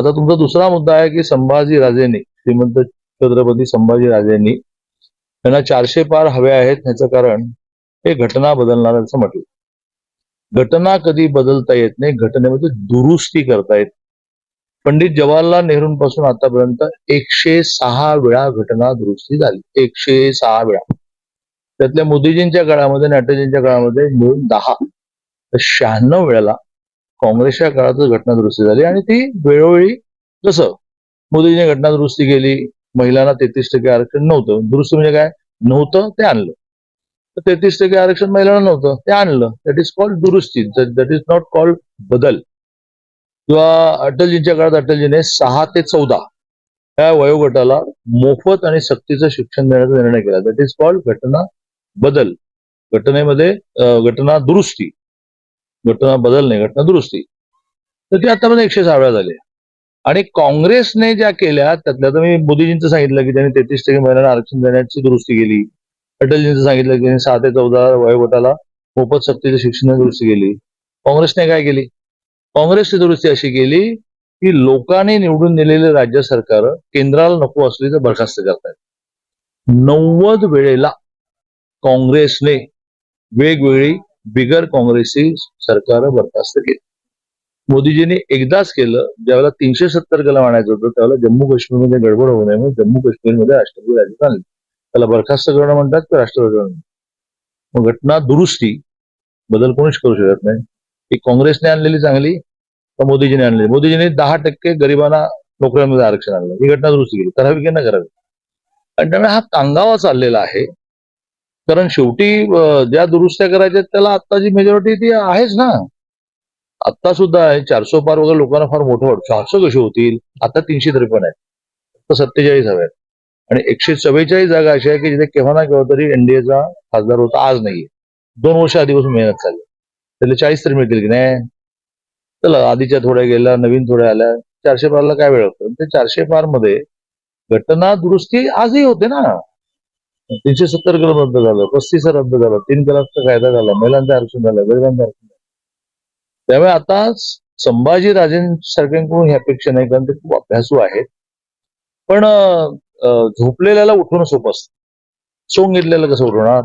आता तुमचा दुसरा मुद्दा आहे की संभाजी राजेंनी श्रीमंत छत्रपती संभाजी राजेंनी त्यांना चारशे पार हवे आहेत ह्याचं कारण हे घटना बदलणार असं म्हटलं. घटना कधी बदलता येत नाही घटनेमध्ये दुरुस्ती करता येत पंडित जवाहरलाल नेहरूंपासून आतापर्यंत एकशे सहा वेळा घटना दुरुस्ती झाली. एकशे सहा वेळा. त्यातल्या मोदीजींच्या काळामध्ये आणि अटलजींच्या काळामध्ये मिळून दहा. तर शहाण्णव वेळेला काँग्रेसच्या काळातच घटना दुरुस्ती झाली आणि ती वेळोवेळी जसं मोदीजीने घटना दुरुस्ती केली महिलांना तेहतीस टक्के आरक्षण नव्हतं. दुरुस्ती म्हणजे काय? नव्हतं ते आणलं. तर तेहतीस टक्के आरक्षण महिलांना नव्हतं ते आणलं. दॅट इज कॉल्ड दुरुस्ती. दॅट इज नॉट कॉल्ड बदल. किंवा अटलजींच्या काळात अटलजीने सहा ते चौदा या वयोगटाला मोफत आणि सक्तीचं शिक्षण देण्याचा निर्णय केला. दॅट इज कॉल्ड घटना बदल. घटनेमध्ये घटना दुरुस्ती. घटना बदलणे घटना दुरुस्ती. तर ती आतापर्यंत एकशे सहा वेळा झाली. आणि काँग्रेसने ज्या केल्या त्यातल्या तर मी मोदीजींचं सांगितलं की त्यांनी तेहतीस टक्के महिलांना आरक्षण देण्याची दुरुस्ती केली. अटलजींचं सांगितलं की त्यांनी सहा ते चौदा वयोगटाला मोफत सक्तीचं शिक्षण दुरुस्ती केली. काँग्रेसने काय केली? काँग्रेसची दुरुस्ती अशी केली की लोकांनी निवडून दिलेले राज्य सरकार केंद्राला नको असली तर बरखास्त करतायत. नव्वद वेळेला काँग्रेसने वेगवेगळी बिगर काँग्रेसी सरकार बरखास्त केली. मोदीजींनी एकदाच केलं ज्यावेळेला तीनशे सत्तर कलम आणायचं होतं त्यावेळेला जम्मू काश्मीरमध्ये गडबड होऊ नये म्हणून जम्मू काश्मीरमध्ये राष्ट्रपती राज्य आणले त्याला बरखास्त करणं म्हणतात की राष्ट्रपती मग घटना दुरुस्ती बदल कोणीच करू शकत नाही. ही काँग्रेसने आणलेली चांगली तर मोदीजीने आणलेली? मोदीजीने दहा टक्के गरिबांना नोकऱ्यांमध्ये आरक्षण आणलं. ही घटना दुरुस्ती केली. करावी की न करावी. आणि त्यामुळे हा कांगावा चाललेला आहे. कारण शेवटी ज्या दुरुस्त्या करायच्या त्याला आता जी मेजॉरिटी ती आहेच ना. आता सुद्धा आहे चारशे पार वगैरे लोकांना फार मोठं वाटतं. चारशे कसे होतील? आता तीनशे त्रेपन्न आहेत. तर सत्तेचाळीस हव्या आणि एकशे चव्वेचाळीस जागा अशा आहे की जिथे केव्हा ना केव्हा तरी एनडीएचा खासदार होता. आज नाहीये. दोन वर्ष आधीपासून मेहनत चालली त्याला चाळीस तरी मिळतील की नाही? चला आधीच्या थोड्या गेल्या नवीन थोड्या आल्या. चारशे पारला काय वेळ होतं? ते चारशे पारमध्ये घटना दुरुस्ती आजही होते ना. तीनशे सत्तर कलम रद्द झालं पस्तीस रद्द झालं तीन कलमचा कायदा झाला महिलांचं आरक्षण झालं गरिबांचं आरक्षण झालं. त्यामुळे आता संभाजी राजेंसारख्यांकडून ही अपेक्षा नाही कारण ते खूप अभ्यासू आहेत. पण झोपलेल्याला उठवणं सोपं असतं. सोंग घेतलेलं कसं उठवणार?